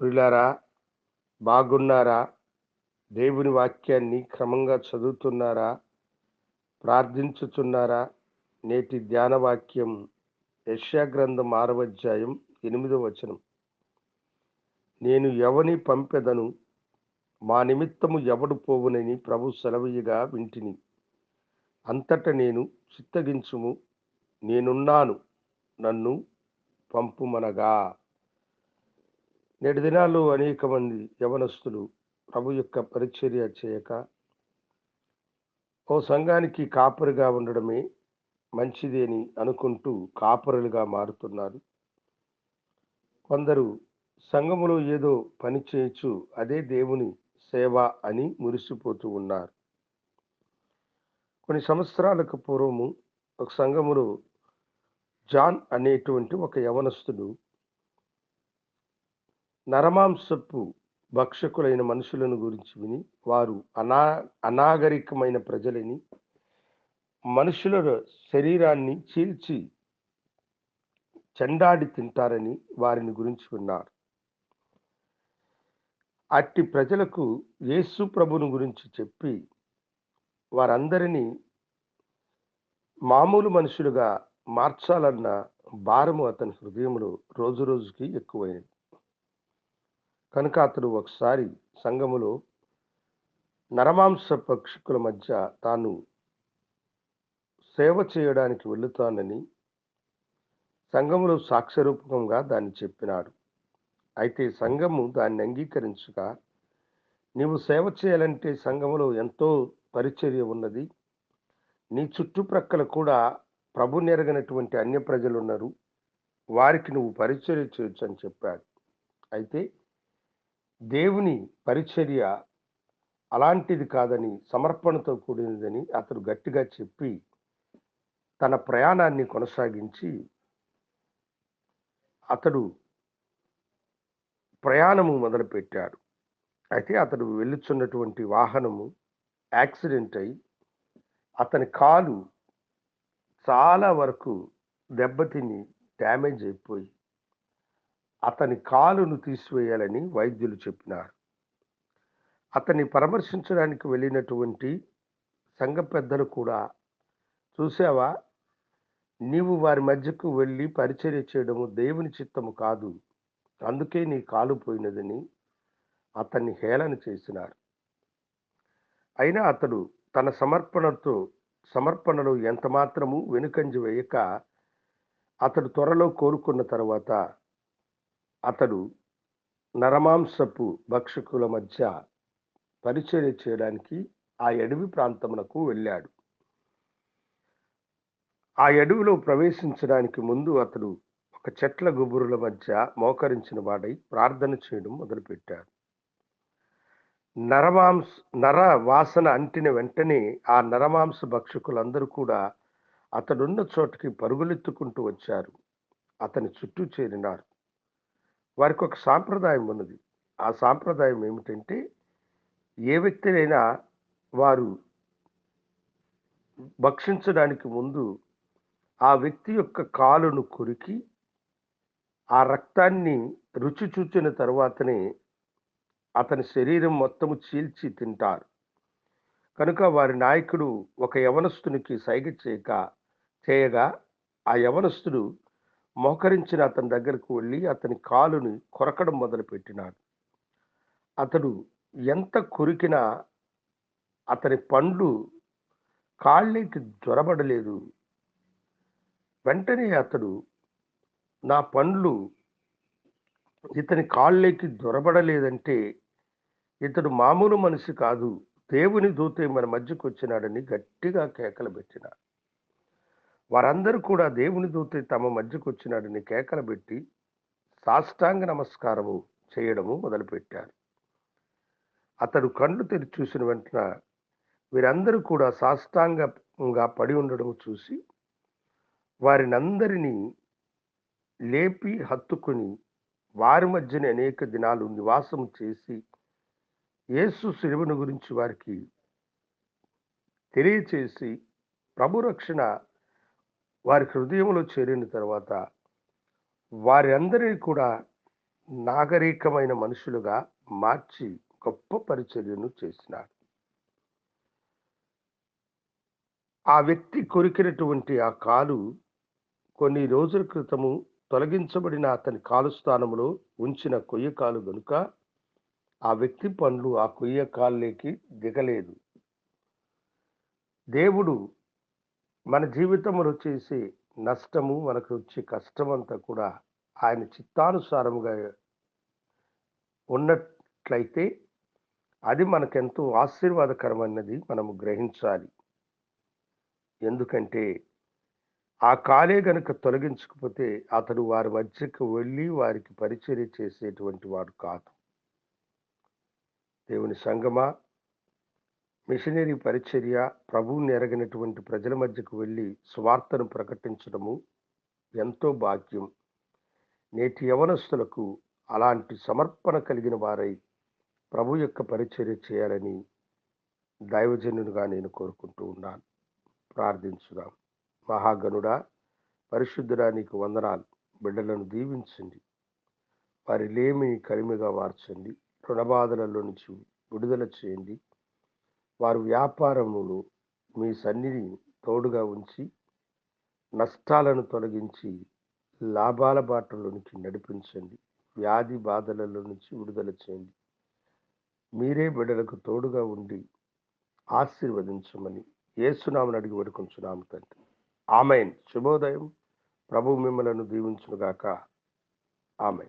ప్రియులారా బాగున్నారా? దేవుని వాక్యాన్ని క్రమంగా చదువుతున్నారా? ప్రార్థించుతున్నారా? నేటి ధ్యాన వాక్యం యెషయా గ్రంథం ఎనిమిదో ఎనిమిదవ వచనం. నేను ఎవని పంపెదను? మా నిమిత్తము ఎవడు పోవునని ప్రభు సెలవయ్యగా వింటిని. అంతట నేను చిత్తగించుము నేనున్నాను నన్ను పంపుమనగా. నేటి దినాల్లో అనేక మంది యవనస్తులు ప్రభు యొక్క పరిచర్య చేయక ఓ సంఘానికి కాపరిగా ఉండడమే మంచిది అని అనుకుంటూ కాపరులుగా మారుతున్నారు. కొందరు సంఘములో ఏదో పని చేయొచ్చు అదే దేవుని సేవ అని మురిసిపోతూ ఉన్నారు. కొన్ని సంవత్సరాలకు పూర్వము ఒక సంఘములో జాన్ అనేటువంటి ఒక యవనస్తుడు నరమాంసపు భక్షకులైన మనుషులను గురించి విని వారు అనా అనాగరికమైన ప్రజలని మనుషుల శరీరాన్ని చీల్చి చెండాడి తింటారని వారిని గురించి విన్నారు. అట్టి ప్రజలకు యేసు ప్రభుని గురించి చెప్పి వారందరినీ మామూలు మనుషులుగా మార్చాలన్న భారము అతని హృదయంలో రోజు రోజుకి ఎక్కువైనది. కనుక అతడు ఒకసారి సంఘములో నరమాంస పక్షికుల మధ్య తాను సేవ చేయడానికి వెళుతానని సంఘములో సాక్ష్యరూపకంగా దాన్ని చెప్పినాడు. అయితే సంఘము దాన్ని అంగీకరించగా నీవు సేవ చేయాలంటే సంఘములో ఎంతో పరిచర్య ఉన్నది. నీ చుట్టుప్రక్కల కూడా ప్రభు నెరగనటువంటి అన్య ప్రజలు ఉన్నారు వారికి నువ్వు పరిచర్య చేయొచ్చు అని చెప్పాడు. అయితే దేవుని పరిచర్య అలాంటిది కాదని సమర్పణతో కూడినదని అతడు గట్టిగా చెప్పి తన ప్రయాణాన్ని కొనసాగించి అతడు ప్రయాణము మొదలుపెట్టాడు. అయితే అతడు వెళ్ళుచున్నటువంటి వాహనము యాక్సిడెంట్ అయి అతని కాలు చాలా వరకు దెబ్బతిని డ్యామేజ్ అయిపోయి అతని కాలును తీసివేయాలని వైద్యులు చెప్పినారు. అతన్ని పరామర్శించడానికి వెళ్ళినటువంటి సంఘ పెద్దలు కూడా చూసావా నీవు వారి మధ్యకు వెళ్ళి పరిచర్య చేయడము దేవుని చిత్తము కాదు. అందుకే నీ కాలు పోయినదని అతన్ని హేళన చేసినారు. అయినా అతడు తన సమర్పణతో సమర్పణలో ఎంతమాత్రము వెనుకంజి వెనుకంజ వేయక అతడు త్వరలో కోరుకున్న తర్వాత అతడు నరమాంసపు భక్షకుల మధ్య పరిచర్య చేయడానికి ఆ అడవి ప్రాంతమునకు వెళ్ళాడు. ఆ అడవిలో ప్రవేశించడానికి ముందు అతడు ఒక చెట్ల గుబురుల మధ్య మోకరించిన వాడై ప్రార్థన చేయడం మొదలుపెట్టాడు. నరమాంస నర వాసన అంటిన వెంటనే ఆ నరమాంస భక్షకులందరూ కూడా అతడున్న చోటకి పరుగులెత్తుకుంటూ వచ్చారు. అతని చుట్టూ చేరినారు. వారికి ఒక సాంప్రదాయం ఉన్నది. ఆ సాంప్రదాయం ఏమిటంటే ఏ వ్యక్తినైనా వారు భక్షించడానికి ముందు ఆ వ్యక్తి యొక్క కాలును కొరికి ఆ రక్తాన్ని రుచి చూచిన తర్వాతనే అతని శరీరం మొత్తము చీల్చి తింటారు. కనుక వారి నాయకుడు ఒక యవనస్తునికి సైగ చేయక చేయగా ఆ యవనస్తుడు మోకరించిన అతని దగ్గరకు వెళ్ళి అతని కాలుని కొరకడం మొదలుపెట్టినాడు. అతడు ఎంత కొరికినా అతని పండ్లు కాళ్ళకి జ్వరబడలేదు వెంటనే అతడు నా పండ్లు ఇతని కాళ్ళకి దొరబడలేదంటే ఇతడు మామూలు మనిషి కాదు దేవుని దూతే మన మధ్యకు వచ్చినాడని గట్టిగా కేకలు పెట్టినాడు. వారందరూ కూడా దేవుని దూత తమ మధ్యకు వచ్చినాడని కేకలు పెట్టి సాష్టాంగ నమస్కారము చేయడము మొదలుపెట్టారు. అతడు కళ్ళు తెరిచి చూసిన వెంటన వీరందరూ కూడా సాష్టాంగంగా పడి ఉండడం చూసి వారినందరినీ లేపి హత్తుకుని వారి మధ్యన అనేక దినాలు నివాసం చేసి యేసు శిలువను గురించి వారికి తెలియచేసి ప్రభు రక్షణ వారి హృదయంలో చేరిన తర్వాత వారందరినీ కూడా నాగరికమైన మనుషులుగా మార్చి గొప్ప పరిచర్యను చేసినాడు. ఆ వ్యక్తి కొరికినటువంటి ఆ కాలు కొన్ని రోజుల క్రితము తొలగించబడిన అతని కాలు స్థానంలో ఉంచిన కొయ్య కాలు గనుక ఆ వ్యక్తి పండ్లు ఆ కొయ్య కాళ్ళకి దిగలేదు. దేవుడు మన జీవితంలో వచ్చేసి నష్టము మనకు వచ్చే కష్టం అంతా కూడా ఆయన చిత్తానుసారముగా ఉన్నట్లయితే అది మనకెంతో ఆశీర్వాదకరమైనది మనము గ్రహించాలి. ఎందుకంటే ఆ కాలే గనుక తొలగించకపోతే అతడు వారి మధ్యకు వెళ్ళి వారికి పరిచర్య చేసేటువంటి వాడు కాదు. దేవుని సంగమా మిషనరీ పరిచర్య ప్రభువుని ఎరగినటువంటి ప్రజల మధ్యకు వెళ్ళి స్వార్థను ప్రకటించడము ఎంతో భాగ్యం. నేటి యవనస్తులకు అలాంటి సమర్పణ కలిగిన వారై ప్రభు యొక్క పరిచర్య చేయాలని దైవజనునిగా నేను కోరుకుంటూ ఉన్నాను. ప్రార్థించుదాం. మహాగనుడా పరిశుద్ధుడా నీకు వందనాలు. బిడ్డలను దీవించండి. వారి లేమిని కలిమిగా మార్చండి. రుణబాధలలో నుంచి విడుదల చేయండి. వారు వ్యాపారములు మీ సన్నిధి తోడుగా ఉంచి నష్టాలను తొలగించి లాభాల బాటలోనికి నడిపించండి. వ్యాధి బాధలలో నుంచి విడుదల చేయండి. మీరే బిడ్డలకు తోడుగా ఉండి ఆశీర్వదించమని ఏసునామని అడిగి వేడుకొంచున్నాము తండ్రి. ఆమెన్. శుభోదయం. ప్రభు మిమ్మలను దీవించునుగాక. ఆమె